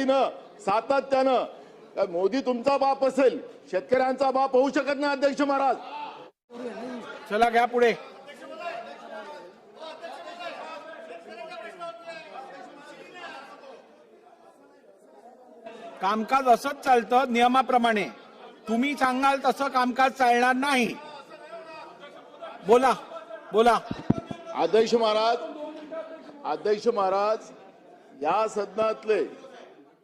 पद्धतीनं सातत्यानं मोदी तुमचा बाप असेल शेतकऱ्यांचा बाप होऊ शकत नाही अध्यक्ष महाराज. चला घ्या पुढे. कामकाज असंच चालतं नियमाप्रमाणे. तुम्ही सांगाल तसं कामकाज चालणार नाही. बोला बोला. अध्यक्ष महाराज अध्यक्ष महाराज या सदनातले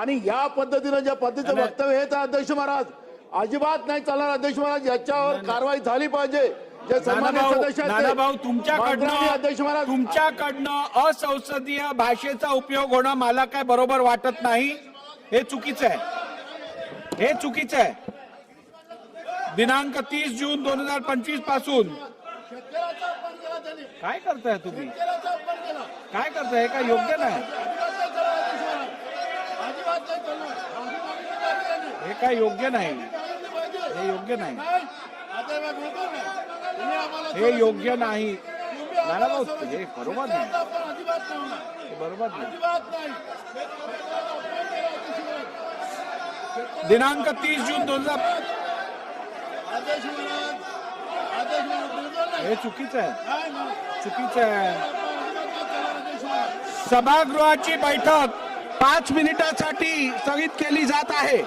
आणि या पद्धतीनं ज्या पद्धतीचं. वक्तव्य येत आहे अध्यक्ष महाराज अजिबात नाही चालणार अध्यक्ष महाराज याच्यावर कारवाई झाली पाहिजे. जे सन्मान्य अध्यक्ष तुमच्याकडनं महाराज तुमच्याकडनं असंसदीय भाषेचा उपयोग होणं मला काय बरोबर वाटत नाही हे चुकीचं आहे. हे चुकीचं आहे. दिनांक तीस जून दोन हजार पंचवीसपासून काय करताय तुम्ही? काय करताय? हे काय योग्य नाही. योग्य नाही. योग्य नाही. योग्य नाही. बरोबर नाही. बरोबर नाही. दिनांक तीस जून दोन हज़ार हे चुकीचं आहे. चुकीचं बैठक. पाच मिनिटासाठी स्थगित केली जात आहे.